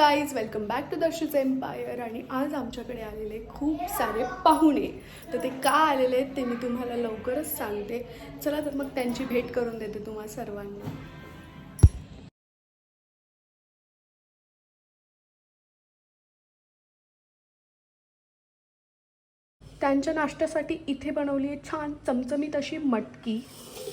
Guys welcome back to Darshi's empire आणि आज आमच्याकडे आलेले खूप सारे पाहुणे. तर ते का आलेले आहेत ते मी तुम्हाला लवकरच सांगते. चला तर मग त्यांची भेट करून देते तुम्हा सर्वांना. त्यांच्या नाश्त्यासाठी इथे बनवली आहे छान चमचमीत अशी मटकी.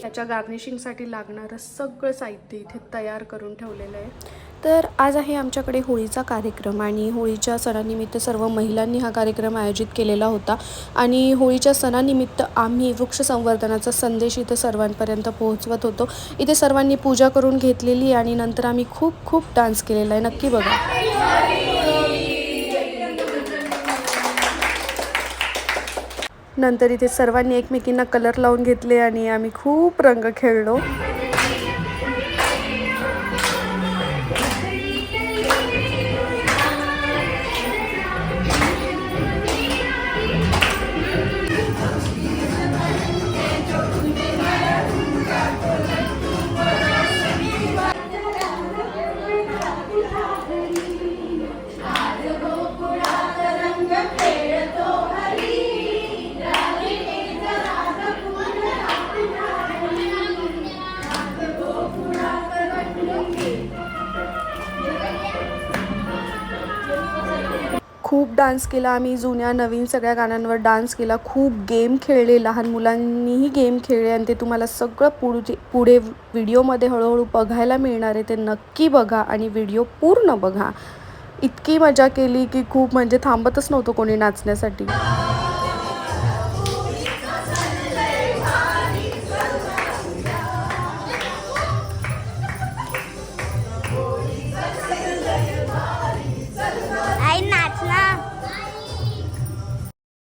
त्याच्या गार्निशिंगसाठी लागणारं सगळं साहित्य इथे तयार करून ठेवलेलं आहे. तर आज आहे आमच्याकडे होळीचा कार्यक्रम आणि होळीच्या सणानिमित्त सर्व महिलांनी हा कार्यक्रम आयोजित केलेला होता. आणि होळीच्या सणानिमित्त आम्ही वृक्ष संवर्धनाचा संदेश इथे सर्वांपर्यंत पोहोचवत होतो. इथे सर्वांनी पूजा करून घेतलेली आणि नंतर आम्ही खूप खूप डान्स केलेला आहे. नक्की बघा. नंतर इथे सर्वांनी एकमेकींना कलर लावून घेतले आणि आम्ही खूप रंग खेळलो. डान्स केला आम्ही जुन्या नवीन सगळ्या गाण्यांवर डान्स केला. खूप गेम खेळले लहान मुलांनीही गेम खेळले आणि ते तुम्हाला सगळं पुढे पुढे व्हिडिओमध्ये हळूहळू बघायला मिळणार आहे. ते नक्की बघा आणि व्हिडिओ पूर्ण बघा. इतकी मजा केली की खूप म्हणजे थांबतच नव्हतं कोणी नाचण्यासाठी.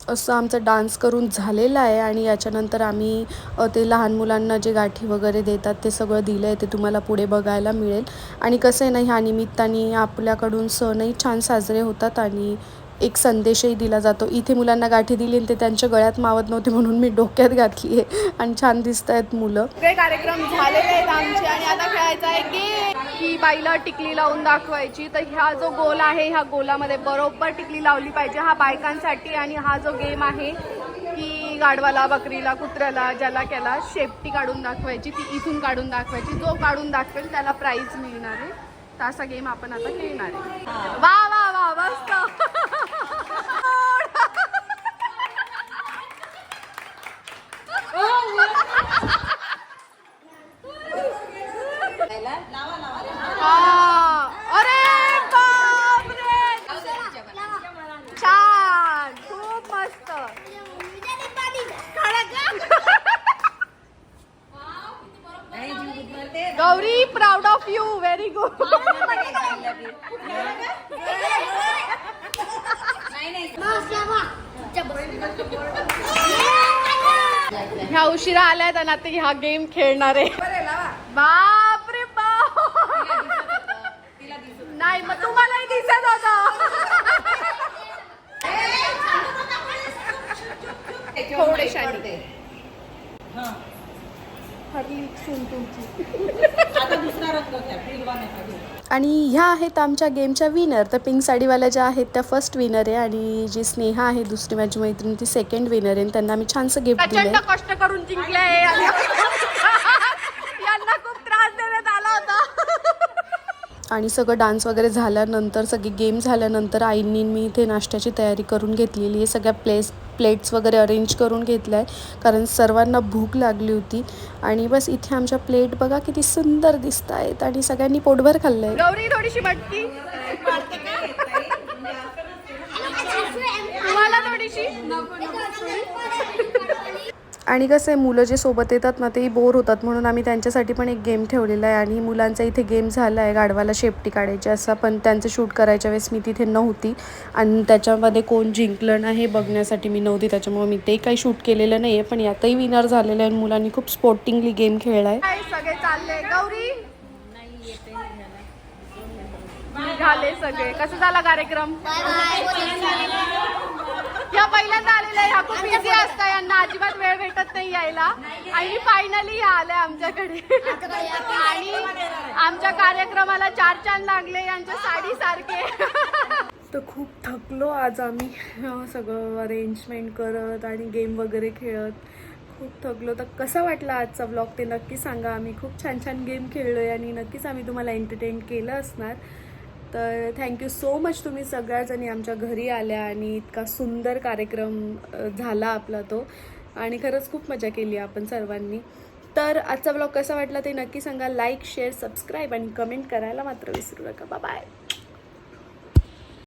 असं आमचं डान्स करून झालेलं आहे आणि याच्यानंतर आम्ही ते लहान मुलांना जे गाठी वगैरे देतात ते सगळं दिलं आहे ते तुम्हाला पुढे बघायला मिळेल. आणि कसं आहे ना ह्या निमित्ताने आपल्याकडून सणही छान साजरे होतात आणि एक संदेशही दिला जातो. इथे मुलांना गाठी दिली आणि ते त्यांच्या गळ्यात मावत नव्हते म्हणून मी डोक्यात घातली आहे आणि छान दिसत आहेत मुलं कार्यक्रम झालेले आहेत आमचे आणि आता खेळायचा आहे की की बाईला टिकली लावून दाखवायची. तर ह्या जो गोल आहे ह्या गोलामध्ये बरोबर टिकली लावली पाहिजे हा बायकांसाठी आणि हा जो गेम आहे की गाढवाला बकरीला कुत्र्याला ज्याला त्याला शेपटी काढून दाखवायची ती इथून काढून दाखवायची. जो काढून दाखवेल त्याला प्राईज मिळणार आहे. तर असा गेम आपण आता खेळणार आहे. वा! हा. अरे छान. खूप मस्त. Gauri proud of you very good ह्या उशिरा आल्यात आणि आता ह्या गेम खेळणार. आहे बाप रे बाप नाही मग तुम्हालाही दिसत होत थोडेशा हरली सून तुमची आणि ह्या आहेत आमच्या गेमच्या विनर तर पिंक साडीवाल्या ज्या आहेत त्या फर्स्ट विनर आहे आणि जी स्नेहा आहे दुसरी माझी मैत्रीण ती सेकंड विनर आहे. आणि त्यांना आम्ही छानसं गिफ्ट दिलं कष्ट करून जिंकले यांना खूप त्रास देण्यात आला होता. आणि सगळं डान्स वगैरे झाल्यानंतर सगळी गेम झाल्यानंतर आईंनी मी इथे नाश्त्याची तयारी करून घेतलेली आहे. सगळ्या प्लेस प्लेट्स वगैरे अरेंज करून घेतल्या. आहे कारण सर्वांना भूक लागली होती. आणि बस इथे आमच्या प्लेट बघा किती सुंदर दिसत आहेत आणि सगळ्यांनी पोटभर खाल्लंय. गौरी थोडीशी मटकी. तुम्हाला थोडीशी. आणि कसं आहे मुलं जे सोबत येतात ना तेही बोर होतात. म्हणून आम्ही त्यांच्यासाठी पण एक गेम ठेवलेला आहे. आणि मुलांचा इथे गेम झाला आहे गाढवाला शेपटी काढायची. असा पण त्यांचं शूट करायच्या वेळेस मी तिथे नव्हती. आणि त्याच्यामध्ये कोण जिंकलं नाही हे बघण्यासाठी मी नव्हती. त्याच्यामुळे मी ते काही शूट केलेलं नाही आहे पण यातही विनर झालेलं आहे. आणि मुलांनी खूप स्पोर्टिंगली गेम खेळला आहे. सगळे चालले? गौरी? झाले सगळे. कसं झाला कार्यक्रम? या पहिल्यांदा आलेल्या ह्या खूप बिझी यांना अजिबात वेळ भेटत नाही यायला. आणि फायनली या आल्या आमच्याकडे. आणि आमच्या कार्यक्रमाला चार चांद लागले यांच्या साडी सारखे. खूप थकलो आज आम्ही. सगळं अरेंजमेंट करत आणि गेम वगैरे खेळत. खूप थकलो. तर कसा वाटला आजचा ब्लॉग ते नक्की सांगा. आम्ही खूप छान छान गेम खेळलो आहे आणि नक्कीच आम्ही तुम्हाला एंटरटेन केलं असणार. तर थँक्यू सो मच तुम्ही सगळ्याजणी आमच्या घरी आल्या आणि इतका सुंदर कार्यक्रम झाला आपला तो. आणि खरंच खूप मजा केली आपण सर्वांनी. तर आजचा ब्लॉग कसा वाटला ते नक्की सांगा. लाईक शेअर सबस्क्राईब आणि कमेंट करायला मात्र विसरू नका. बाय